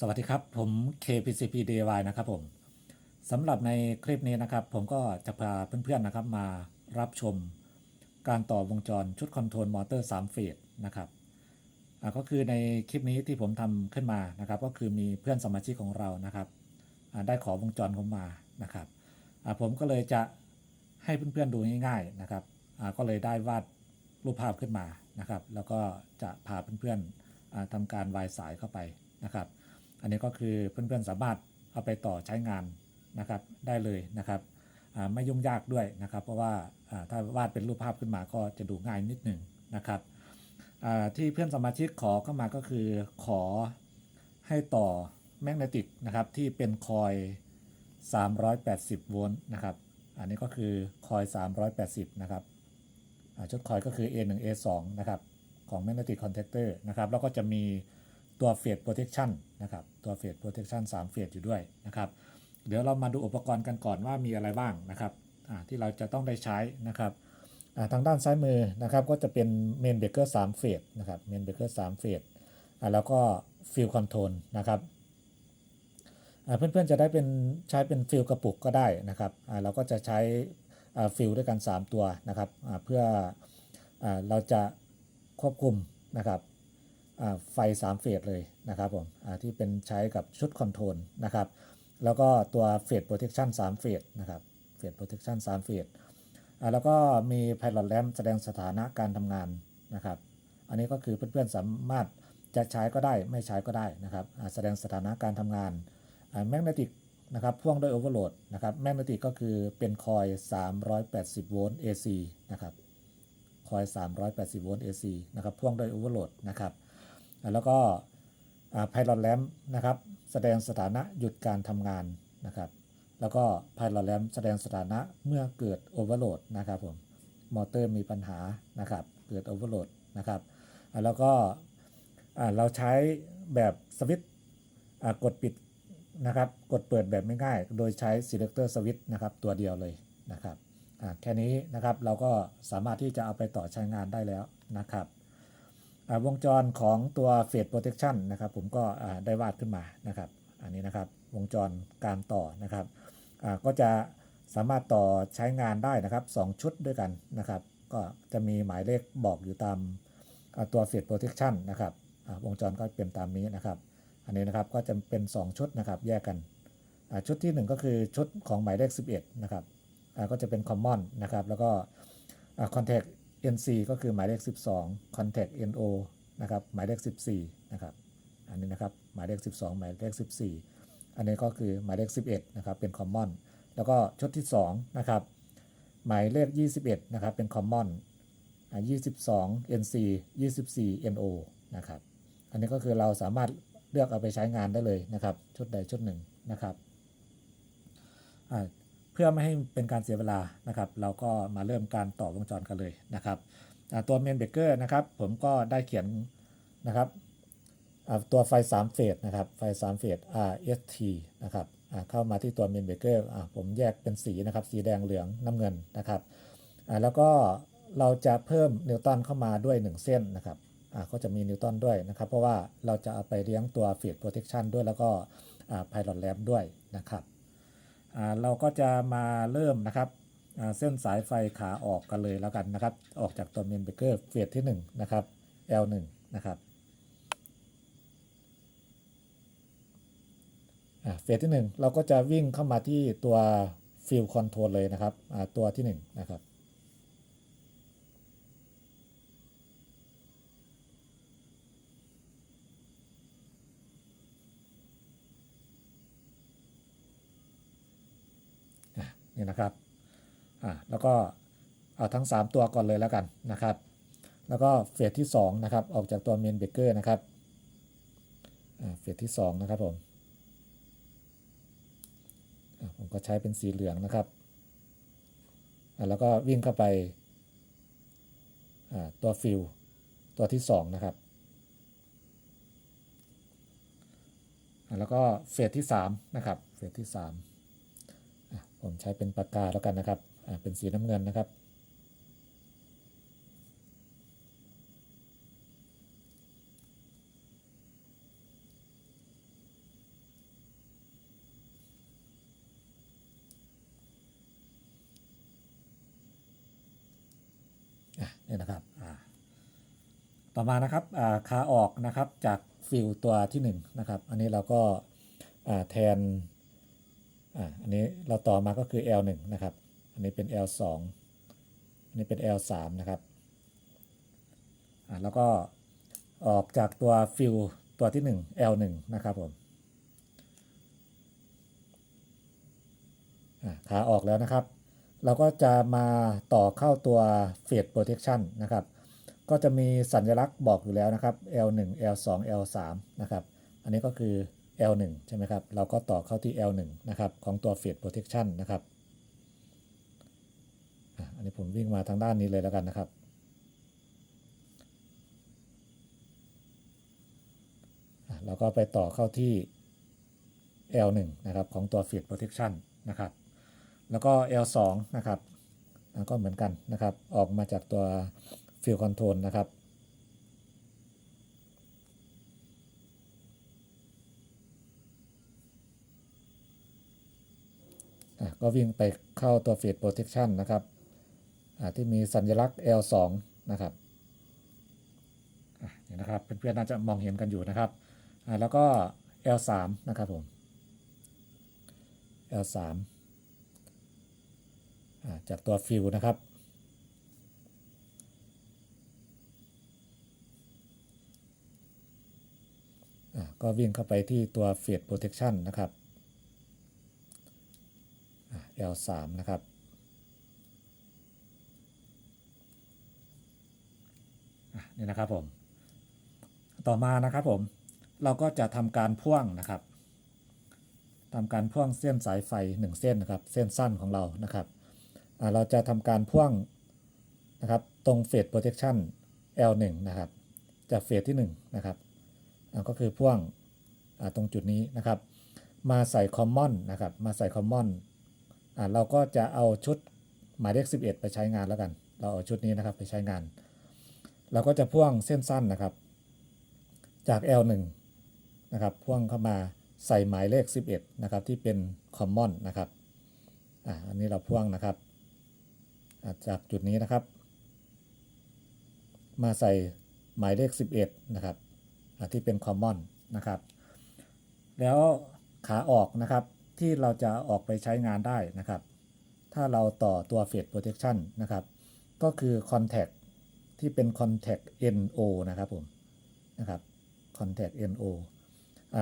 สวัสดีครับ ผม KPCP DIY นะครับผมสำหรับในคลิปนี้นะครับ ผมก็จะพาเพื่อนๆนะครับมารับชมการต่อวงจรชุดคอนโทรลมอเตอร์3เฟสนะครับก็คือในคลิปนี้ที่ผมทำขึ้นมานะครับ ก็คือมีเพื่อนสมาชิกของเรานะครับได้ขอวงจรผมมานะครับผมก็เลยจะให้เพื่อนๆดูง่าย ๆนะครับก็เลยได้วาดรูปภาพขึ้นมานะครับ แล้วก็จะพาเพื่อนๆอ่าทำการวายสายเข้าไปนะครับ อันนี้ก็คือเพื่อนๆสามารถเอาไปต่อใช้งานนะครับได้เลยนะครับไม่ยุ่งยากด้วยนะครับ เพราะว่าถ้าวาดเป็นรูปภาพขึ้นมาก็จะดูง่ายนิดหนึ่งนะครับที่เพื่อนสมาชิกขอเข้ามาก็คือขอให้ต่อแมกเนติกนะครับที่เป็นคอย 380 โวลต์นะครับ อันนี้ก็คือคอย 380 นะครับชุดคอยก็คือ A1 A2 นะครับของ Magnetic Contactor นะครับแล้วก็จะมี ตัว Phase Protection นะครับตัว Phase Protection 3เฟสอยู่ด้วยนะครับเดี๋ยวเรามาดูอุปกรณ์กันก่อนว่ามีอะไรบ้างนะครับที่เราจะต้องได้ใช้นะครับทางด้านซ้ายมือนะครับก็จะเป็น Main Breaker 3เฟสนะครับ Main Breaker 3เฟสแล้วก็ Field Control นะครับเพื่อนๆจะได้เป็นใช้เป็นฟิลกระปุกก็ได้นะครับเราก็จะใช้ฟิลด้วยกัน 3 ตัวนะครับเพื่ออเราจะควบคุมนะครับ ไฟ 3 เฟสเลยนะครับผมที่เป็นใช้กับชุดคอนโทรลนะครับแล้วก็ตัวเฟสโปรเทคชัน3เฟสนะครับเฟสโปรเทคชัน3เฟสแล้วก็มีไพลอตแลมแสดงสถานะการทำงานนะครับอันนี้ก็คือเพื่อนๆสามารถจะใช้ก็ได้ไม่ใช้ก็ได้นะครับแสดงสถานะการทำงานแมกเนติกนะครับพ่วงด้วยโอเวอร์โหลดนะครับแมกเนติกก็คือเป็นคอย 380 โวลต์ AC นะครับคอย 380 โวลต์ AC นะครับพ่วงด้วยโอเวอร์โหลดนะครับ แล้วก็ไพลอตแลมนะครับแสดงสถานะหยุดการทำงานนะครับ แล้วก็ไพลอตแลมแสดงสถานะเมื่อเกิดโอเวอร์โหลดนะครับผมมอเตอร์มีปัญหานะครับ เกิดโอเวอร์โหลดนะครับแล้วก็เราใช้แบบสวิตช์กดปิดนะครับกดเปิดแบบไม่ง่าย โดยใช้ selector switch นะครับตัวเดียวเลยนะครับแค่นี้นะครับเราก็สามารถที่จะเอาไปต่อใช้งานได้แล้วนะครับ วงจรของตัว Phase Protection นะครับผมก็ได้วาดขึ้นมานะครับ อันนี้นะครับวงจรการต่อนะครับก็จะสามารถต่อใช้งานได้นะครับ 2 ชุดด้วยกันนะครับ ก็จะมีหมายเลขบอกอยู่ตามตัว Phase Protection นะครับวงจรก็เป็นตามนี้นะครับ อันนี้นะครับก็จะเป็น 2 ชุดนะครับแยกกันชุดที่ 1 ก็คือชุดของหมายเลข 11 นะครับก็จะเป็น Common นะครับแล้วก็อ่า Contact NC ก็คือหมายเลข 12 Contact NO นะครับหมายเลข 14 นะครับ อันนี้นะครับหมายเลข 12 หมายเลข 14 อันนี้ก็คือหมายเลข 11 นะครับเป็น Common แล้วก็ชุดที่ 2 นะครับ หมายเลข 21 นะครับเป็น Common อ่า22 NC 24 NO นะครับ อันนี้ก็คือเราสามารถเลือกเอาไปใช้งานได้เลยนะครับ ชุดใดชุดหนึ่งนะครับอ่า เพื่อไม่ให้เป็นการเสียเวลานะครับ เราก็มาเริ่มการต่อวงจรกันเลยนะครับตัวเมนเบเกอร์นะครับ ผมก็ได้เขียนนะครับตัวไฟ3เฟสนะครับไฟ3เฟส RST นะครับเข้ามาที่ตัวเมนเบเกอร์ผมแยกเป็นสีนะครับ สีแดงเหลืองน้ำเงินนะครับแล้วก็เราจะเพิ่มนิวตันเข้ามาด้วย 1 เส้นนะครับก็จะมีนิวตันด้วยนะครับ เพราะว่าเราจะเอาไปเลี้ยงตัว Feed Protection ด้วยแล้วก็ไพลอตแลมด้วยนะครับ เราก็จะมาเริ่มนะครับเส้นสายไฟขาออกกันเลยแล้วกันนะครับ ออกจากตัวเมนเบเกอร์เฟสที่1นะครับ L1 นะครับเฟสที่ 1 เราก็จะวิ่งเข้ามาที่ตัวฟิลคอนโทรลเลยนะครับตัวที่ 1 นะครับ นี่นะครับอ่าแล้วก็เอาทั้ง 3 ตัวก่อนเลยแล้วกันนะครับ แล้วก็เฟสที่2นะครับออกจากตัวเมนเบเกอร์นะครับอ่าเฟสที่2นะครับผมอ่าผมก็ใช้เป็นสีเหลืองนะครับอ่าแล้วก็วิ่งเข้าไปอ่าตัวฟิลตัวที่ 2 นะครับอ่าแล้วก็เฟสที่ 3 นะครับ เฟสที่ 3 ผมใช้เป็นปากกาแล้วกันนะครับ อ่า เป็นสีน้ำเงินนะครับ อะนี่นะครับ อ่า ต่อมานะครับ อ่า ขาออกนะครับจากฟิลตัวที่1นนะครับ อันนี้เราก็แทน อ่าอันนี้เราต่อมาก็คือ L1 นะครับ อันนี้เป็น L2 อันนี้เป็น L3 นะครับอ่าแล้วก็ออกจากตัวฟิลตัวที่ 1 L1 นะครับผมอ่าขาออกแล้วนะครับ เราก็จะมาต่อเข้าตัว Fade Protection นะครับ ก็จะมีสัญลักษณ์บอกอยู่แล้วนะครับ L1 L2 L3 นะครับ อันนี้ก็คือ L1 ใช่ไหมครับ เราก็ต่อเข้าที่ L1 นะครับของตัว Fade Protection นะครับ อันนี้ผมวิ่งมาทางด้านนี้เลยแล้วกันนะครับ เราก็ไปต่อเข้าที่ L1 นะครับของตัว Fade Protection นะครับ แล้วก็ L2 นะครับก็เหมือนกันนะครับ ออกมาจากตัว Field Control นะครับ ก็วิ่งไปเข้าตัว Fade Protection นะครับที่มีสัญลักษณ์ L2 นะครับเนี่ยนะครับเพื่อนๆน่าจะมองเห็นกันอยู่นะครับแล้วก็ L3 นะครับผม L3 จากตัวฟิลนะครับก็วิ่งเข้าไปที่ตัว Fade Protection นะครับ L3 นะครับ นี่นะครับผม ต่อมานะครับผม เราก็จะทำการพ่วงนะครับทำการพ่วงเส้นสายไฟ 1 เส้นนะครับ เส้นสั้นของเรานะครับเราจะทำการพ่วงนะครับ ตรง Fade Protection L1 นะครับ จากเฟสที่1นะครับ ก็คือพ่วงตรงจุดนี้นะครับ มาใส่คอมมอนนะครับ มาใส่คอมมอน เราก็จะเอาชุดหมายเลข11 ไปใช้งานแล้วกัน เราเอาชุดนี้นะครับไปใช้งาน เราก็จะพ่วงเส้นสั้นนะครับ จาก L1 นะครับพ่วงเข้ามาใส่หมายเลข 11 นะครับ ที่เป็นคอมมอนนะครับอ่าอันนี้เราพ่วงนะครับจากจุดนี้นะครับ มาใส่หมายเลข 11 นะครับที่เป็น common นะครับ แล้วขาออกนะครับ ที่เราจะออกไปใช้งานได้นะครับ ถ้าเราต่อตัว Fade Protection นะครับ ก็คือ contact ที่เป็น contact NO นะครับผมนะครับ contact NO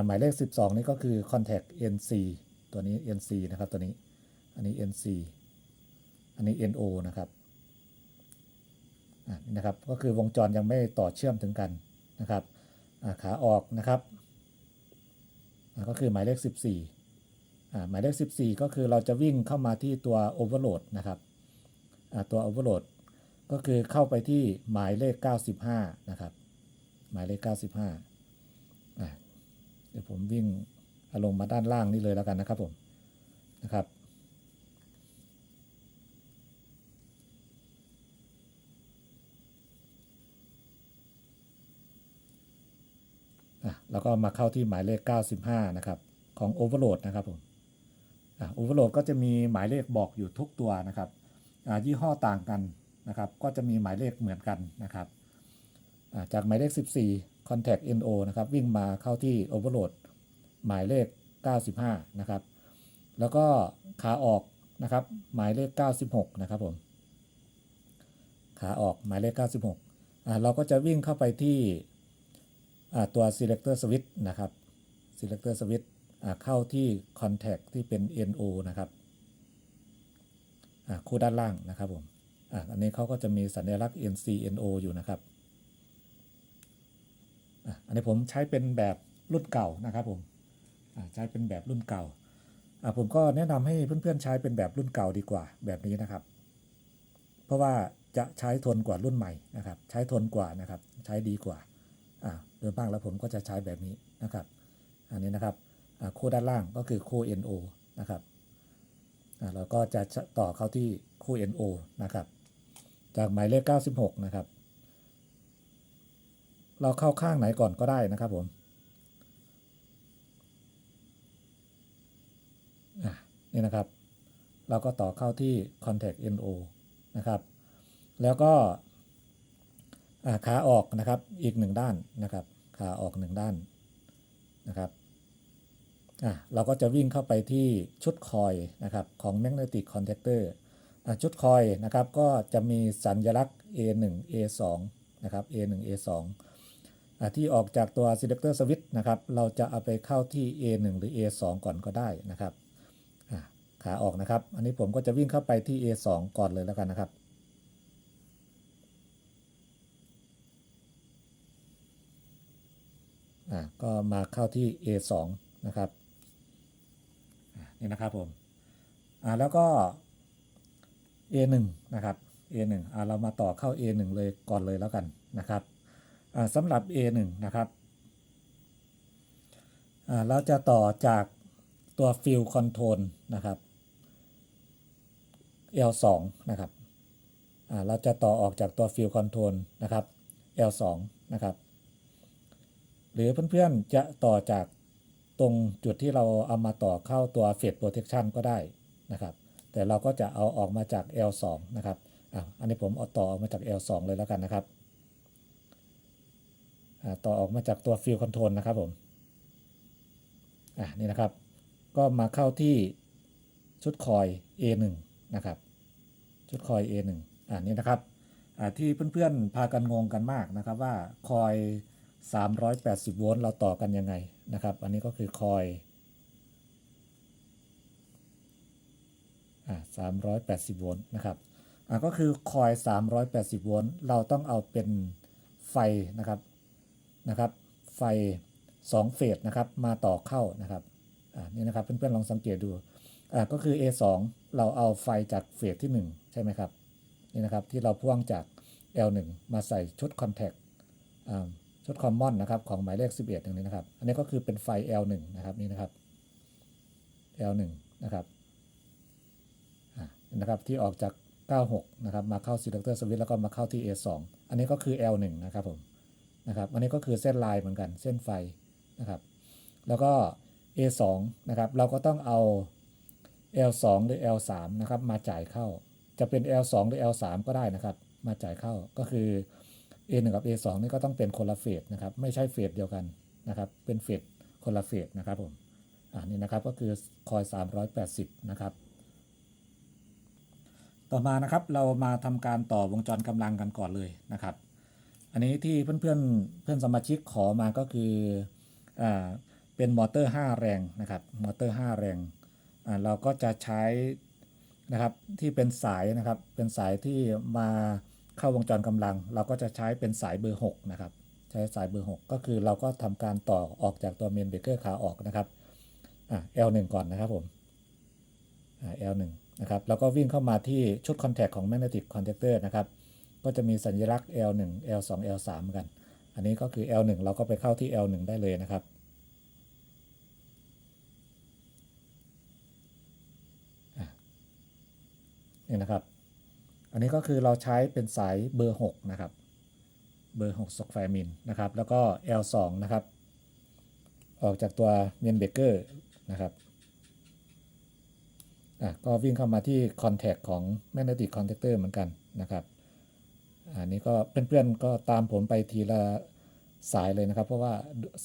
หมายเลข 12 นี่ก็คือ contact NC ตัวนี้ NC นะครับตัวนี้ อันนี้ NC อันนี้ NO นะครับนะครับก็คือวงจรยังไม่ต่อเชื่อมถึงกันนะครับขาออกนะครับก็คือหมายเลข 14อ่ หมายเลข 14 ก็คือเราจะวิ่งเข้ามาที่ตัว overload นะครับอ่าตัว overload ก็คือเข้าไปที่หมายเลข 95 นะครับ หมายเลข 95อ่าเดี๋ยวผมวิ่งอาลงมาด้านล่างนี่เลยแล้วกันนะครับผมนะครับแล้วก็มาเข้าที่หมายเลข 95 นะครับ ของ Overload นะครับผม อะ Overload ก็จะมีหมายเลขบอกอยู่ทุกตัวนะครับอ่ายี่ห้อต่างกันนะครับ ก็จะมีหมายเลขเหมือนกันนะครับาจากหมายเลข 14 Contact NO นะครับ วิ่งมาเข้าที่ Overload หมายเลข 95 นะครับ แล้วก็ขาออกนะครับ หมายเลข 96 นะครับผม ขาออกหมายเลข 96อ่าเราก็จะวิ่งเข้าไปที่อ่าตัว selector switch นะครับ selector switch เข้าที่ contact ที่เป็น NO นะครับคู่ด้านล่างนะครับผมอ,อันนี้เขาก็จะมีสัญลักษณ์ NC NO อยู่นะครับอ,อันนี้ผมใช้เป็นแบบรุ่นเก่านะครับผมใช้เป็นแบบรุ่นเก่าผมก็แนะนำให้เพื่อนๆใช้เป็นแบบรุ่นเก่าดีกว่าแบบนี้นะครับ เพราะว่าจะใช้ทนกว่ารุ่นใหม่นะครับ ใช้ทนกว่านะครับ ใช้ดีกว่าโดยมากแล้วผมก็จะใช้แบบนี้นะครับ อันนี้นะครับ คู่ด้านล่างก็คือคู่ NO นะครับเราก็จะต่อเข้าที่คู่ NO นะครับ จากหมายเลข 96 นะครับ เราเข้าข้างไหนก่อนก็ได้นะครับผมนี่นะครับ เราก็ต่อเข้าที่ contact NO นะครับ แล้วก็ขาออกนะครับอีกหนึ่งด้านนะครับ ขาออกหนึ่งด้านนะครับ เราก็จะวิ่งเข้าไปที่ชุดคอยนะครับของ magnetic contactor อะชุดคอยนะครับก็จะมีสัญลักษณ์ A1 A2 นะครับ A1 A2 อะที่ออกจากตัว selector switch นะครับ เราจะเอาไปเข้าที่ A1 หรือ A2 ก่อนก็ได้นะครับขาออกนะครับ อันนี้ผมก็จะวิ่งเข้าไปที่ A2 ก่อนเลยแล้วกันนะครับก็มาเข้าที่ A2 นะครับ นี่นะครับผมอ่าแล้วก็ A1 นะครับ A1 อ่าเรามาต่อเข้า A1 เลยก่อนเลยแล้วกันนะครับอ่าสำหรับ A1 นะครับอ่าเราจะต่อจากตัว Field Control นะครับ L2 นะครับอ่าเราจะต่อออกจากตัว Field Control นะครับ L2 นะครับ หรือเพื่อนๆจะต่อจาก ตรงจุดที่เราเอามาต่อเข้าตัว Fade Protection ก็ได้นะครับ แต่เราก็จะเอาออกมาจาก L2 นะครับอะอันนี้ผมเอาต่อออกมาจาก L2 เลยแล้วกันนะครับอะต่อออกมาจากตัว Field Control นะครับผมอะนี่นะครับ ก็มาเข้าที่ชุดคอย A1 นะครับ ชุดคอย A1 อ่านี่นะครับอ่าที่เพื่อนๆพากันงงกันมากนะครับว่าคอย 380 โวลต์เราต่อกันยังไงนะครับ อันนี้ก็คือคอยอ่า380 โวลต์นะครับอ่าก็คือคอย 380 โวลต์เราต้องเอาเป็นไฟนะครับนะครับ ไฟ2เฟสนะครับมาต่อเข้านะครับอ่านี่นะครับเพื่อนๆลองสังเกตดูอ่าก็คือ A2 เราเอาไฟจากเฟสที่ 1 ใช่ไหมครับนี่นะครับที่เราพ่วงจาก L1 มาใส่ชุดคอนแทคอ่า ชุดคอมมอนนะครับของหมายเลข 11อย่างนี้นะครับ อันนี้ก็คือเป็นไฟ L1 นะครับนี่นะครับ L1 นะครับนะครับที่ออกจาก 96 นะครับ มาเข้า selector switch แล้วก็มาเข้าที่ A2 อันนี้ก็คือ L1 นะครับผมนะครับ อันนี้ก็คือเส้นลายเหมือนกันเส้นไฟนะครับ แล้วก็ A2 นะครับ เราก็ต้องเอา L2 หรือ L3 นะครับ มาจ่ายเข้า จะเป็น L2 หรือ L3 ก็ได้นะครับ มาจ่ายเข้าก็คือ A1 กับ A2 นี่ก็ต้องเป็นคนละเฟสนะครับ ไม่ใช่เฟสเดียวกันนะครับ เป็นเฟสคนละเฟสนะครับผมอ่านี่นะครับก็คือคอย 380 นะครับ ต่อมานะครับเรามาทำการต่อวงจรกำลังกันก่อนเลยนะครับ อันนี้ที่เพื่อนๆเพื่อนสมาชิกขอมาก็คืออ่าเป็นมอเตอร์ 5 แรงนะครับ มอเตอร์ 5 แรงอ่าเราก็จะใช้นะครับที่เป็นสายนะครับ เป็นสายที่มา เข้าวงจรกำลัง เราก็จะใช้เป็นสายเบอร์ 6 นะครับ ใช้สายเบอร์ 6 ก็คือเราก็ทำการต่อออกจากตัวเมนเบรกเกอร์ขาออกนะครับอ่า L1 ก่อนนะครับผมอ่า L1 นะครับแล้วก็วิ่งเข้ามาที่ชุดคอนแทคของ magnetic contactor นะครับก็จะมีสัญลักษณ์ L1 L2 L3 เหมือนกัน อันนี้ก็คือ L1 เราก็ไปเข้าที่ L1 ได้เลยนะครับนี่นะครับ อันนี้ก็คือเราใช้เป็นสายเบอร์ 6 นะครับ เบอร์6สกไฟมินนะครับ แล้วก็ L2 นะครับ ออกจากตัวเมนเบเกอร์นะครับอะก็วิ่งเข้ามาที่คอนแทคของ magnetic contactor เหมือนกันนะครับอันนี้ก็เพื่อนๆก็ตามผมไปทีละสายเลยนะครับ เพราะว่า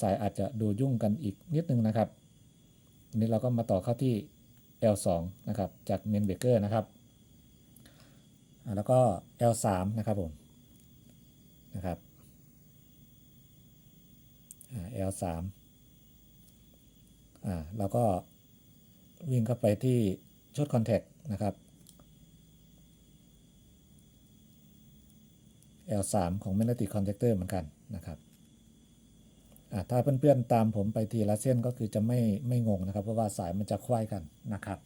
สายอาจจะดูยุ่งกันอีกนิดนึงนะครับอันนี้เราก็มาต่อเข้าที่ L2 นะครับ จากเมนเบเกอร์นะครับ แล้วก็ L3 นะครับผมนะครับอ่า L3 อ่าแล้วก็วิ่งเข้าไปที่ชุดคอนแทคนะครับ L3 ของ magnetic contactor เหมือนกันนะครับถ้าเพื่อนๆตามผมไปทีละเส้นก็คือจะไม่ไม่งงนะครับ เพราะว่าสายมันจะคล้ายกันนะครับ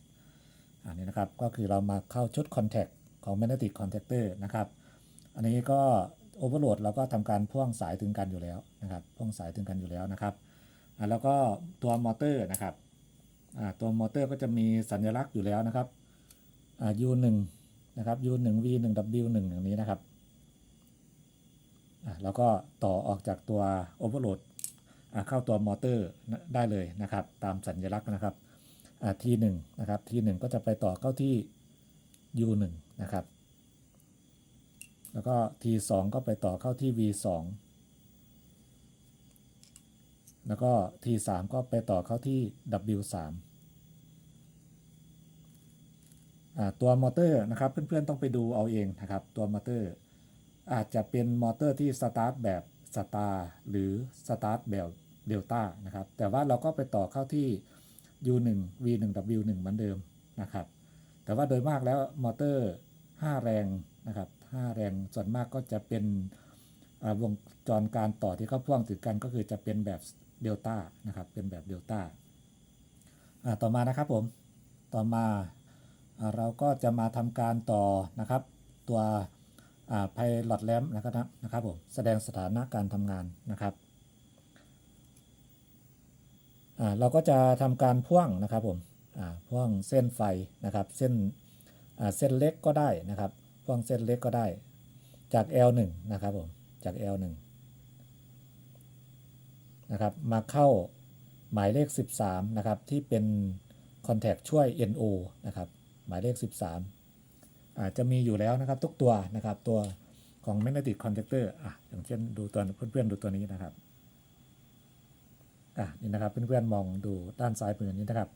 อันนี้นะครับก็คือเรามาเข้าชุดคอนแทค ของ magnetic contactor นะครับ อันนี้ก็ overload เราก็ทำการพ่วงสายถึงกันอยู่แล้วนะครับพ่วงสายถึงกันอยู่แล้วนะครับแล้วก็ตัวมอเตอร์นะครับตัวมอเตอร์ก็จะมีสัญลักษณ์อยู่แล้วนะครับ U1 นะครับ U1 V1 W1 อย่างนี้นะครับแล้วก็ต่อออกจากตัว overload อ่าเข้าตัวมอเตอร์ได้เลยนะครับ ตามสัญลักษณ์นะครับ T1 นะครับ T1 ก็จะไปต่อเข้าที่ U1 นะครับ แล้วก็ T2 ก็ไปต่อเข้าที่ V2 แล้วก็ T3 ก็ไปต่อเข้าที่ W3 ตัวมอเตอร์นะครับเพื่อนๆต้องไปดูเอาเองนะครับ ตัวมอเตอร์ อาจจะเป็นมอเตอร์ที่สตาร์ทแบบสตาร์หรือสตาร์ทแบบเดลต้านะครับ แต่ว่าเราก็ไปต่อเข้าที่ U1 V1 W1 เหมือนเดิมนะครับ แต่ว่าโดยมากแล้วมอเตอร์ 5 แรงนะครับ5แรงส่วนมากก็จะเป็นวงจรการต่อที่เขาพ่วงติดกันก็คือจะเป็นแบบเดลต้านะครับเป็นแบบเดลต้าต่อมานะครับผมต่อมาอเราก็จะมาทำการต่อนะครับ ตัวไพลอตแลมนะครับนะครับผมแสดงสถานะการทำงานนะครับเราก็จะทำการพ่วงนะครับผม พ่วงเส้นไฟนะครับ เส้นเส้นเล็กก็ได้นะครับพ่วงเส้นเล็กก็ได้ จาก L1 นะครับผม จาก L1 นะครับ มาเข้าหมายเลข 13 นะครับ ที่เป็นคอนแทคช่วย NO นะครับ หมายเลข 13อาจจะมีอยู่แล้วนะครับ ทุกตัวนะครับ ตัวของ magnetic contactor อะอย่างเช่นดูตัวเพื่อนๆดูตัวนี้นะครับอะนี่นะครับเพื่อนๆมองดูด้านซ้ายมือนี้นะครับ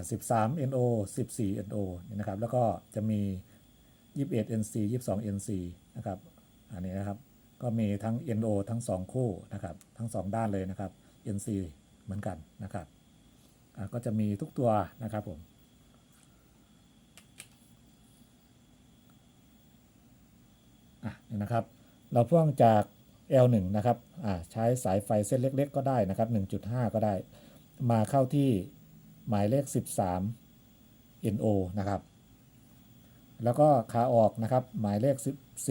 13 NO 14 NO นี่นะครับ แล้วก็จะมี 21 NC 22 NC นะครับ อันนี้นะครับ ก็มีทั้ง NO ทั้ง 2 คู่นะครับ ทั้ง 2 ด้านเลยนะครับ NC เหมือนกันนะครับอ่าก็จะมีทุกตัวนะครับผมอะนี่นะครับ เราพ่วงจาก L1 นะครับอ่าใช้สายไฟเส้นเล็ก ๆ ก็ได้นะครับ 1.5 ก็ได้ มาเข้าที่ หมายเลข 13 NO นะครับ แล้วก็ขาออกนะครับ หมายเลข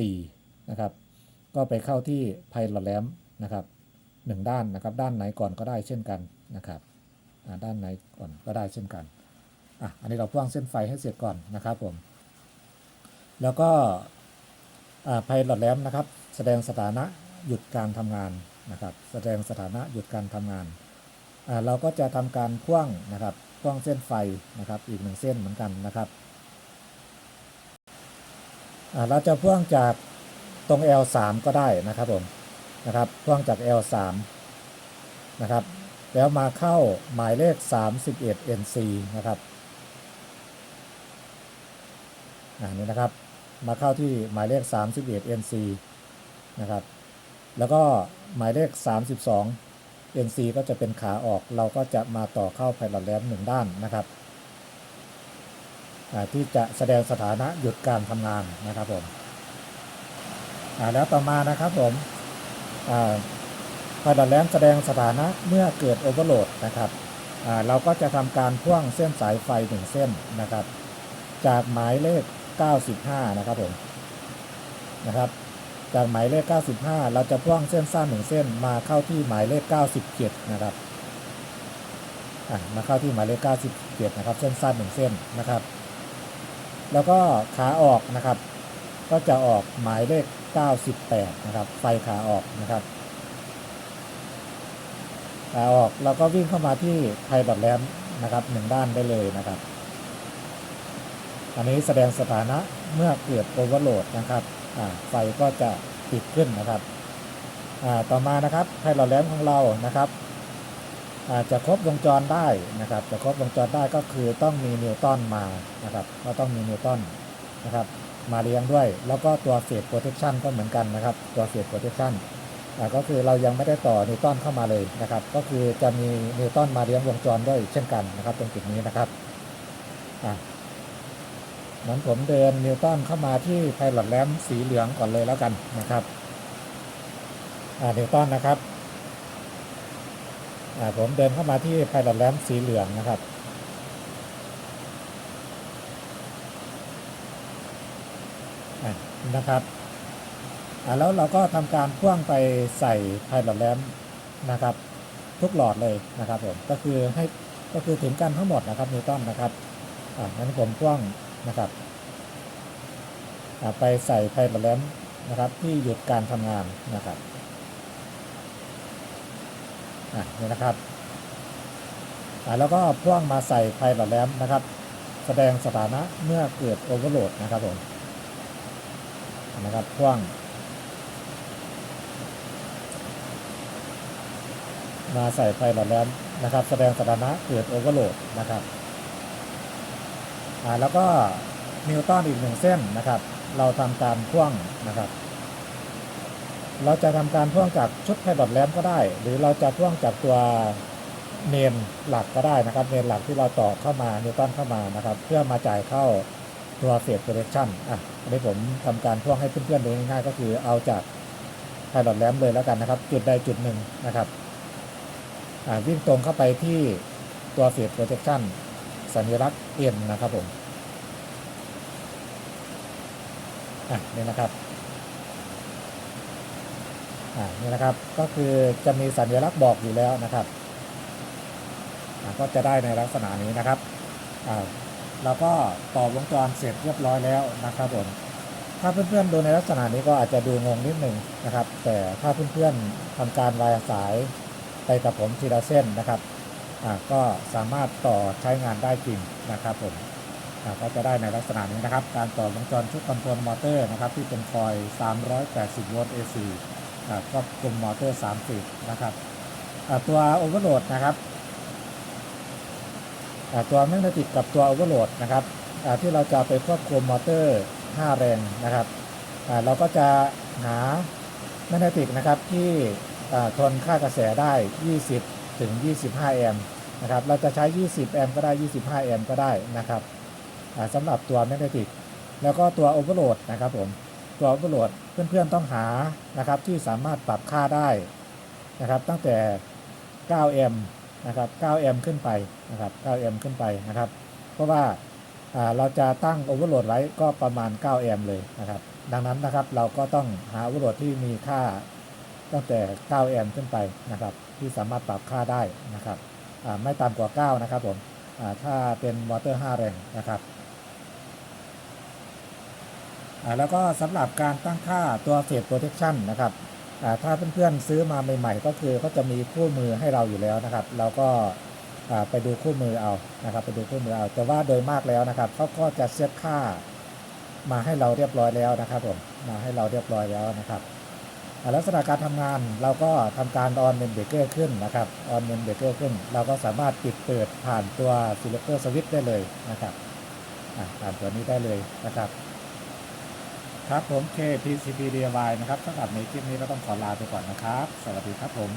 14 นะครับ ก็ไปเข้าที่ไพลอตแลมนะครับหนึ่งด้านนะครับ ด้านไหนก่อนก็ได้เช่นกันนะครับด้านไหนก่อนก็ได้เช่นกันอะอันนี้เราพ่วงเส้นไฟให้เสร็จก่อนนะครับผม แล้วก็ไพลอตแลมนะครับ แสดงสถานะหยุดการทำงานนะครับ แสดงสถานะหยุดการทำงาน เราก็จะทำการพ่วงนะครับพ่วงเส้นไฟนะครับอีกหนึ่งเส้นเหมือนกันนะครับเราจะพ่วงจากตรง L3 ก็ได้นะครับผมนะครับพ่วงจาก L3 นะครับแล้วมาเข้าหมายเลข 31 NC นะครับอ่านี่นะครับมาเข้าที่หมายเลข 31 NC นะครับแล้วก็หมายเลข 32 NC ก็จะเป็นขาออกเราก็จะมาต่อเข้าไพลอตแลมหนึ่งด้านนะครับที่จะแสดงสถานะหยุดการทำงานนะครับผมแล้วต่อมานะครับผมไพลอตแลมแสดงสถานะเมื่อเกิดโอเวอร์โหลดนะครับเราก็จะทำการพ่วงเส้นสายไฟหนึ่งเส้นนะครับ จากหมายเลข 95 นะครับผมนะครับ จากหมายเลข 95 เราจะพ่วงเส้นสั้นหนึ่งเส้นมาเข้าที่หมายเลข 97 นะครับมาเข้าที่หมายเลข 97 นะครับ เส้นสั้นหนึ่งเส้นนะครับ แล้วก็ขาออกนะครับ ก็จะออกหมายเลข 98 นะครับ ไฟขาออกนะครับขาออกเราก็วิ่งเข้ามาที่ไพลอตแลมนะครับหนึ่งด้านได้เลยนะครับ อันนี้แสดงสถานะเมื่อเกิดโอเวอร์โหลดนะครับ ไฟก็จะติดขึ้นนะครับต่อมานะครับไพลอตแลมของเรานะครับจะครบวงจรได้นะครับจะครบวงจรได้ก็คือต้องมีนิวตันมานะครับก็ต้องมีนิวตันนะครับมาเลี้ยงด้วย แล้วก็ตัวเฟสโปรเทคชันก็เหมือนกันนะครับ ตัวเฟสโปรเทคชันก็คือเรายังไม่ได้ต่อนิวตันเข้ามาเลยนะครับ ก็คือจะมีนิวตันมาเลี้ยงวงจรด้วยเช่นกันนะครับตรงจุดนี้นะครับ นั้นผมเดินนิวตันเข้ามาที่ไพลอตแลมสีเหลืองก่อนเลยแล้วกันนะครับอ่านิวตันนะครับอ่าผมเดินเข้ามาที่ไพลอตแลมสีเหลืองนะครับอ่านะครับอ่าแล้วเราก็ทำการพ่วงไปใส่ไพลอตแลมนะครับ ทุกหลอดเลยนะครับผมก็คือให้ก็คือถึงกันทั้งหมดนะครับนิวตันนะครับอ่างั้นผมพ่วง นะครับไปใส่ไพลอตแลมนะครับที่หยุดการทำงานนะครับอะนี่นะครับแล้วก็พ่วงมาใส่ไพลอตแลมนะครับ แสดงสถานะเมื่อเกิดโอเวอร์โหลดนะครับผมนะครับพ่วงมาใส่ไฟหลอดแลมนะครับ แสดงสถานะเกิดโอเวอร์โหลดนะครับ แล้วก็นิวตันอีกหนึ่งเส้นนะครับ เราทำการพ่วงนะครับ เราจะทำการพ่วงจากชุดไฟดอทแลมก็ได้ หรือเราจะพ่วงจากตัวเมนหลักก็ได้นะครับเมนหลักที่เราต่อเข้ามานิวตันเข้ามานะครับ เพื่อมาจ่ายเข้าตัวเฟสโปรเจคชั่นอะอันนี้ผมทำการพ่วงให้เพื่อนๆดูง่ายๆก็คือเอาจากไฟดอทแลมเลยแล้วกันนะครับ จุดใดจุดหนึ่งนะครับวิ่งตรงเข้าไปที่ตัวเฟสโปรเจคชั่น สัญลักษณ์เอ็นนะครับผมอะนี่นะครับอ่านี่นะครับก็คือจะมีสัญลักษณ์บอกอยู่แล้วนะครับอ่าก็จะได้ในลักษณะนี้นะครับอ่าเราก็ต่อวงจรเสร็จเรียบร้อยแล้วนะครับผมถ้าเพื่อนๆดูในลักษณะนี้ก็อาจจะดูงงนิดหนึ่งนะครับ แต่ถ้าเพื่อนๆทำการวายสายไปกับผมทีละเส้นนะครับ ก็สามารถต่อใช้งานได้จริงนะครับผมก็จะได้ในลักษณะนี้นะครับ การต่อวงจรชุดคอนโทรลมอเตอร์นะครับที่เป็นคอย 380 โวลต์ AC อ่าครอบคลุมมอเตอร์3ฟีดนะครับตัวโอเวอร์โหลดนะครับตัวแมกเนติกกับตัวโอเวอร์โหลดนะครับที่เราจะไปควบคุมมอเตอร์ 5 แรงนะครับเราก็จะหาแมกเนติกนะครับที่ทนค่ากระแสได้ 20 ถึง 25 แอมป์นะครับ เราจะใช้ 20 แอมป์ก็ได้ 25 แอมป์ก็ได้นะครับสำหรับตัวแมกเนติก แล้วก็ตัวโอเวอร์โหลดนะครับผม ตัวโอเวอร์โหลดเพื่อนๆต้องหานะครับที่สามารถปรับค่าได้นะครับตั้งแต่ 9 แอมป์นะครับ 9 แอมป์ขึ้นไปนะครับ 9 แอมป์ขึ้นไปนะครับ เพราะว่าเราจะตั้งโอเวอร์โหลดไว้ก็ประมาณ 9 แอมป์เลยนะครับ ดังนั้นนะครับเราก็ต้องหาโอเวอร์โหลดที่มีค่า ตั้งแต่ 9 แอมป์ขึ้นไปนะครับที่สามารถปรับค่าได้นะครับไม่ต่ำกว่า 9 นะครับผมถ้าเป็นมอเตอร์ 5 แรงนะครับแล้วก็สำหรับการตั้งค่าตัวเฟสโปรเทคชันนะครับถ้าเพื่อนๆซื้อมาใหม่ๆ ก็คือก็จะมีคู่มือให้เราอยู่แล้วนะครับ เราก็ไปดูคู่มือเอานะครับไปดูคู่มือเอา แต่ว่าโดยมากแล้วนะครับเขาก็จะเซตค่ามาให้เราเรียบร้อยแล้วนะครับผมมาให้เราเรียบร้อยแล้วนะครับ ลักษณะการทำงานเราก็ทำการออนเมนเบรกเกอร์ขึ้นนะครับออนเมนเบรกเกอร์ขึ้น เราก็สามารถปิดเปิดผ่านตัว selector switch ได้เลยนะครับผ่านตัวนี้ได้เลยนะครับ ครับผม KPCP DIY นะครับสำหรับในคลิปนี้เราต้องขอลาไปก่อนนะครับ สวัสดีครับผม